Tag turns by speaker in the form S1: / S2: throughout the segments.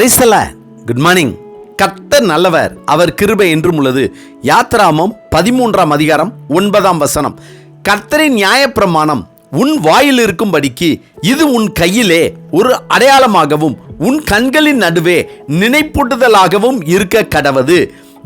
S1: பிரைசல good morning கர்த்தர் நல்லவர் அவர் கிருபை என்றும் உள்ளது. யாத்ராமம் பதிமூன்றாம் அதிகாரம் ஒன்பதாம் வசனம். கர்த்தரின் நியாயப்பிரமாணம் உன் வாயில் இருக்கும்படிக்கு இது உன் கையிலே ஒரு அடையாளமாகவும் உன் கண்களின் நடுவே நினைப்பூட்டுதலாகவும் இருக்க கடவது.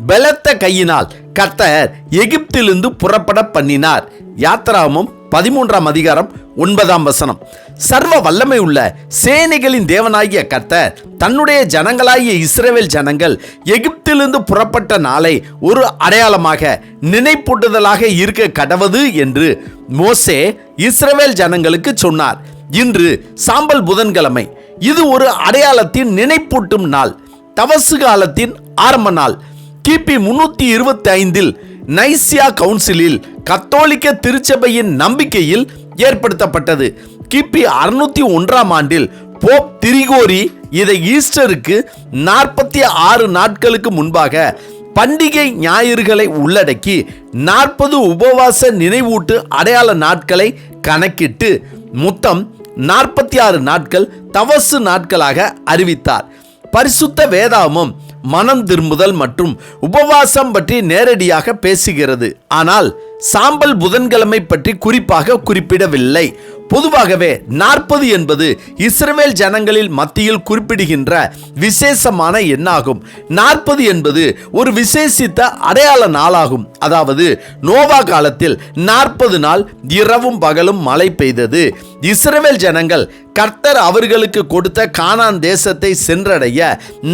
S1: பலத்த கையினால் கர்த்தர் எகிப்திலிருந்து புறப்பட பண்ணினார். யாத்ராமம் பதிமூன்றாம் அதிகாரம் ஒன்பதாம் வசனம். சர்வ வல்லமை உள்ள சேனைகளின் தேவனாகிய கர்த்தர் தன்னுடைய ஜனங்களாகிய இஸ்ரேவேல் ஜனங்கள் எகிப்திலிருந்து புறப்பட்ட நாளை ஒரு அடையாளமாக நினைப்பூட்டுதலாக இருக்க கடவது என்று மோசே இஸ்ரேவேல் ஜனங்களுக்கு சொன்னார். இன்று சாம்பல் புதன்கிழமை. இது ஒரு அடையாளத்தின் நினைப்பூட்டும் நாள். தவசு காலத்தின் ஆரம்ப நாள். கிபி முன்னூத்தி இருபத்தி ஐந்தில் நைசியா கவுன்சிலில் கத்தோலிக்க திருச்சபையின் நம்பிக்கையில் ஏற்படுத்தப்பட்டது. கிபி அறுநூத்தி ஒன்றாம் ஆண்டில் போப் திரிகோரி இதை ஈஸ்டருக்கு நாற்பத்தி ஆறு நாட்களுக்கு முன்பாக பண்டிகை ஞாயிறுகளை உள்ளடக்கி நாற்பது உபவாச நினைவூட்டு அடையாள நாட்களை கணக்கிட்டு மொத்தம் நாற்பத்தி ஆறு நாட்கள் தவசு நாட்களாக அறிவித்தார். பரிசுத்த வேதாமம் மனம் திரும்புதல் மற்றும் உபவாசம் பற்றி நேரடியாக பேசுகிறது. ஆனால் சாம்பல் புதன்கிழமை பற்றி குறிப்பாக குறிப்பிடவில்லை. பொதுவாகவே நாற்பது என்பது இஸ்ரவேல் ஜனங்களில் மத்தியில் குறிப்பிடுகின்ற விசேஷமான எண்ணாகும். நாற்பது என்பது ஒரு விசேஷித்த அடையாள நாளாகும். அதாவது நோவா காலத்தில் நாற்பது நாள் இரவும் பகலும் மழை பெய்தது. இஸ்ரவேல் ஜனங்கள் கர்த்தர் அவர்களுக்கு கொடுத்த கானான் தேசத்தை சென்றடைய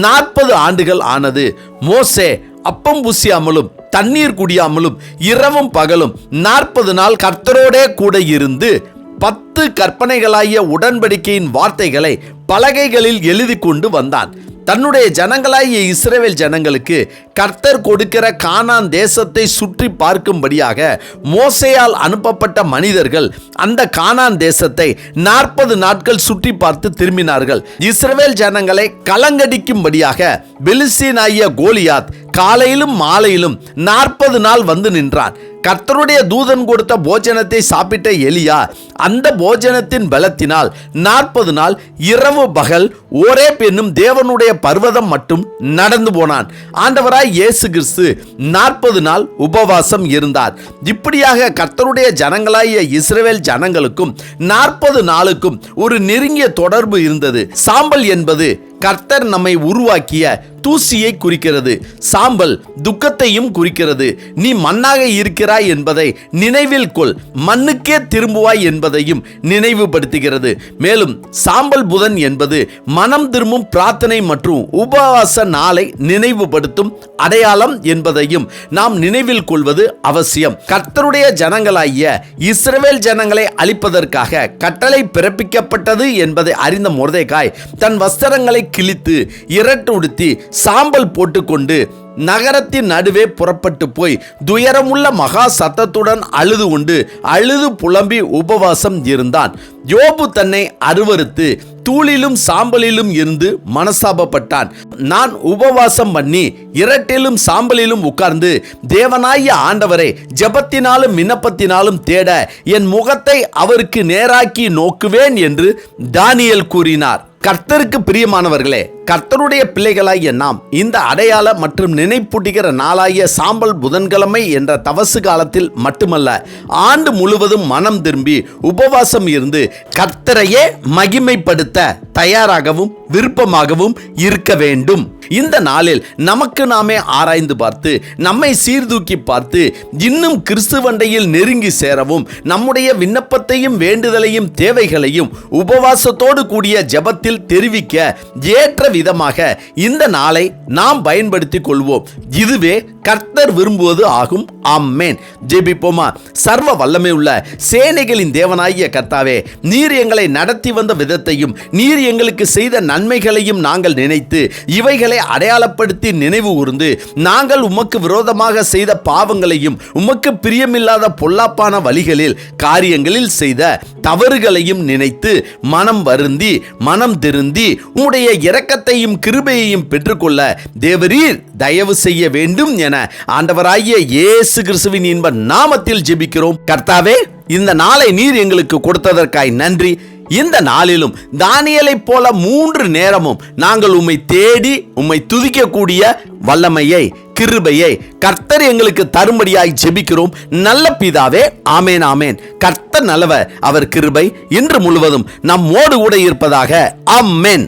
S1: நாற்பது ஆண்டுகள் ஆனது. மோசே அப்பம் புசியாமலும் தண்ணீர் குடியாமலும் இரவும் பகலும் நாற்பது நாள் கர்த்தரோடே கூட இருந்து பத்து கற்பனைகளாகிய உடன்படிக்கையின் வார்த்தைகளை பலகைகளில் எழுதி கொண்டு வந்தான். தன்னுடைய ஜனங்களாகிய இஸ்ரேவேல் ஜனங்களுக்கு கர்த்தர் கொடுக்கிற கானான் தேசத்தை சுற்றி பார்க்கும்படியாக மோசையால் அனுப்பப்பட்ட மனிதர்கள் அந்த கானான் தேசத்தை நாற்பது நாட்கள் சுற்றி பார்த்து திரும்பினார்கள். இஸ்ரேவேல் ஜனங்களை கலங்கடிக்கும்படியாக பெலிஸ்தீனாகிய கோலியாத் காலையிலும் மாலையிலும் நாற்பது நாள் வந்து நின்றான். கர்த்தருடைய தூதன் கொடுத்த போஜனத்தை சாப்பிட்ட எலியா அந்த போஜனத்தின் பலத்தினால் நாற்பது நாள் இரவு பகல் ஒரே பெண்ணும் தேவனுடைய பர்வதம் மட்டும் நடந்து போனான். ஆண்டவராய் இயேசு கிறிஸ்து நாற்பது நாள் உபவாசம் இருந்தார். இப்படியாக கர்த்தருடைய ஜனங்களாகிய இஸ்ரேல் ஜனங்களுக்கும் நாற்பது நாளுக்கும் ஒரு நெருங்கிய தொடர்பு இருந்தது. சாம்பல் என்பது கர்த்தர் நம்மை உருவாக்கிய தூசியை குறிக்கிறது சாம்பல் துக்கத்தையும் குறிக்கிறது. நீ மண்ணாக இருக்கிறாய் என்பதை நினைவில் கொள். மண்ணுக்கே திரும்புவாய் என்பதையும் நினைவுபடுத்துகிறது. மேலும் சாம்பல் புதன் என்பது மனம் திரும்பும் பிரார்த்தனை மற்றும் உபவாச நாளை நினைவுபடுத்தும் அடையாளம் என்பதையும் நாம் நினைவில் கொள்வது அவசியம். கர்த்தருடைய ஜனங்களாகிய இஸ்ரவேல் ஜனங்களை அழிப்பதற்காக கட்டளை பிறப்பிக்கப்பட்டது என்பதை அறிந்த முருதைக்காய் தன் வஸ்திரங்களை கிழித்து இரட்டு உடுத்தி சாம்பல் போட்டுக்கொண்டு நகரத்தின் நடுவே புறப்பட்டு போய் துயரமுள்ள மகா சத்தத்துடன் அழுது கொண்டு அழுது புலம்பி உபவாசம் இருந்தான். யோபு தன்னை அருவருத்து தூளிலும் சாம்பலிலும் இருந்து மனசாபப்பட்டான். நான் உபவாசம் பண்ணி இரட்டிலும் சாம்பலிலும் உட்கார்ந்து தேவனாய ஆண்டவரை ஜெபத்தினாலும் விண்ணப்பத்தினாலும் தேட என் முகத்தை அவருக்கு நேராக்கி நோக்குவேன் என்று தானியல் கூறினார். கர்த்தருக்கு பிரியமானவர்களே கர்த்தருடைய பிள்ளைகளாகிய நாம் இந்த அடையாள மற்றும் நினைப்பூட்டுகிற நாளாகிய சாம்பல் புதன்கிழமை என்ற தவசு காலத்தில் மட்டுமல்ல ஆண்டு முழுவதும் மனம் திரும்பி உபவாசம் இருந்து கர்த்தரையே மகிமைப்படுத்த தயாராகவும் விருப்பமாகவும் இருக்க வேண்டும். இந்த நாளில் நமக்கு நாமே ஆராய்ந்து பார்த்து நம்மை சீர்தூக்கி பார்த்து இன்னும் கிறிஸ்துவண்டையில் நெருங்கி சேரவும் நம்முடைய விண்ணப்பத்தையும் வேண்டுதலையும் தேவைகளையும் உபவாசத்தோடு கூடிய ஜபத்தில் தெரிவிக்க ஏற்ற விதமாக இந்த நாளை நாம் பயன்படுத்திக் கொள்வோம். இதுவே கர்த்தர் விரும்புவது ஆகும். ஆம்மேன் ஜெபிப்போமா? சர்வ வல்லமை உள்ள சேனைகளின் தேவனாகிய கர்த்தாவே நீர் எங்களை நடத்தி வந்த விதத்தையும் நீர் எங்களுக்கு செய்த நன்மைகளையும் நாங்கள் நினைத்து இவைகளை அடையாளப்படுத்தி நினைவு கூர்ந்து நாங்கள் உமக்கு விரோதமாக செய்த பாவங்களையும் உமக்கு பிரியமில்லாத பொல்லாப்பான வழிகளில் காரியங்களில் செய்த தவறுகளையும் நினைத்து மனம் வருந்தி மனம் திருந்தி உம்முடைய இரக்கத்தையும் கிருபையையும் பெற்றுக்கொள்ள தேவரீர் தயவு செய்ய வேண்டும் என ஆண்டவராகிய இயேசு கிறிஸ்துவின் இன்ப நாமத்தில் ஜெபிக்கிறோம். கர்த்தாவே இந்த நாளை நீர் எங்களுக்கு கொடுத்ததற்காய் நன்றி. இந்த நாளிலும் தானியலைப் போல மூன்று நேரமும் நாங்கள் உம்மை தேடி உம்மை துதிக்கக்கூடிய வல்லமையை கிருபையை கர்த்தர் எங்களுக்கு தரும்படியாய் ஜெபிக்கிறோம். நல்ல பிதாவே ஆமேன் ஆமேன். கர்த்தர் நல்லவர் அவர் கிருபை இன்று முழுவதும் நம்மோடு கூட இருப்பதாக அம்மேன்